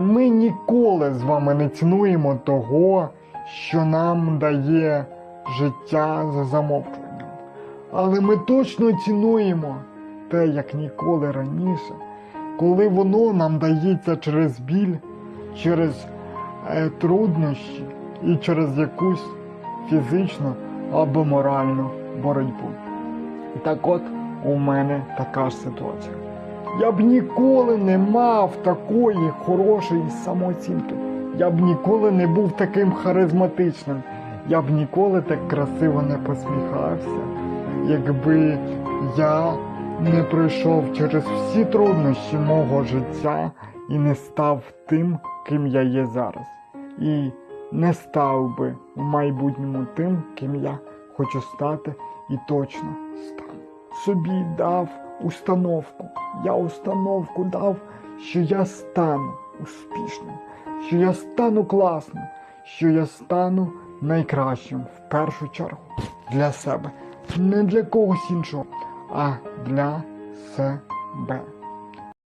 ми ніколи з вами не цінуємо того, що нам дає життя за замовчуванням. Але ми точно цінуємо те, як ніколи раніше, коли воно нам дається через біль, через е, труднощі і через якусь фізичну або моральну боротьбу. Так от у мене така ж ситуація. Я б ніколи не мав такої хорошої самооцінки. Я б ніколи не був таким харизматичним. Я б ніколи так красиво не посміхався, якби я не пройшов через всі труднощі мого життя і не став тим, ким я є зараз. І не став би в майбутньому тим, ким я хочу стати, і точно стану. Собі дав установку. Я установку дав, що я стану успішним, що я стану класним, що я стану найкращим в першу чергу для себе. Не для когось іншого, а для себе.